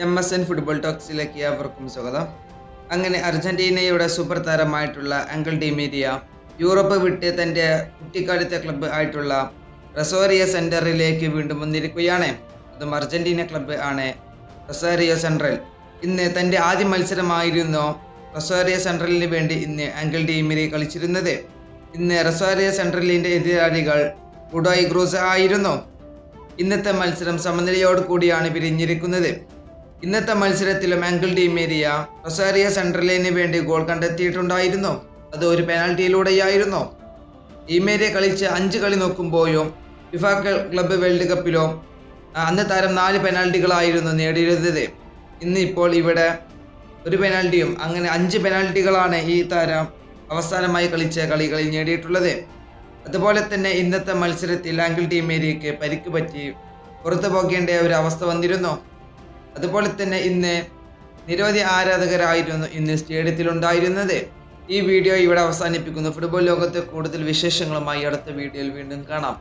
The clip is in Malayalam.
എം എസ് എൻ ഫുട്ബോൾ ടോക്സിലേക്ക് ഏവർക്കും സ്വാഗതം. അങ്ങനെ അർജന്റീനയുടെ സൂപ്പർ താരമായിട്ടുള്ള അങ്കിൾ ഡിമീരിയ യൂറോപ്പ് വിട്ട് തന്റെ കുട്ടിക്കാലത്തെ ക്ലബ്ബ് ആയിട്ടുള്ള റസോറിയ സെന്ററിലേക്ക് വീണ്ടും വന്നിരിക്കുകയാണ്. അതും അർജന്റീന ക്ലബ്ബ് ആണ് റസോറിയ സെൻട്രൽ. ഇന്ന് തന്റെ ആദ്യ മത്സരമായിരുന്നു റസോറിയ സെൻട്രലിന് വേണ്ടി ഇന്ന് അങ്കിൾ ഡിമീരിയ കളിച്ചിരുന്നത്. ഇന്ന് റസോറിയ സെൻട്രലിന്റെ എതിരാളികൾ ഉഡോയ് ഗ്രൂസ് ആയിരുന്നു. ഇന്നത്തെ മത്സരം സമനിലയോട് കൂടിയാണ് പിരിഞ്ഞിരിക്കുന്നത്. ഇന്നത്തെ മത്സരത്തിലും ആംഗിൾ ഡീമേരിയ റൊസാരിയ സെൻട്രലിന് വേണ്ടി ഗോൾ കണ്ടെത്തിയിട്ടുണ്ടായിരുന്നു. അത് ഒരു പെനാൽറ്റിയിലൂടെയായിരുന്നു. മേരിയ കളിച്ച് അഞ്ച് കളി നോക്കുമ്പോഴും ഫിഫ ക്ലബ്ബ് വേൾഡ് കപ്പിലോ അന്ന് താരം നാല് പെനാൽറ്റികളായിരുന്നു നേടിയിരുന്നത്. ഇന്ന് ഇപ്പോൾ ഇവിടെ ഒരു പെനാൽറ്റിയും അങ്ങനെ അഞ്ച് പെനാൽറ്റികളാണ് ഈ താരം അവസാനമായി കളിച്ച കളികളിൽ നേടിയിട്ടുള്ളത്. അതുപോലെ തന്നെ ഇന്നത്തെ മത്സരത്തിൽ ആംഗിൾ ടീമേരിയക്ക് പരിക്ക് പറ്റി പുറത്തു പോകേണ്ട ഒരു അവസ്ഥ വന്നിരുന്നു. അതുപോലെ തന്നെ ഇന്ന് നിരവധി ആരാധകരായിരുന്നു ഇന്ന് സ്റ്റേഡിയത്തിൽ ഉണ്ടായിരുന്നത് ഈ വീഡിയോ ഇവിടെ അവസാനിപ്പിക്കുന്നു. ഫുട്ബോൾ ലോകത്തെ കൂടുതൽ വിശേഷങ്ങളുമായി അടുത്ത വീഡിയോയിൽ വീണ്ടും കാണാം.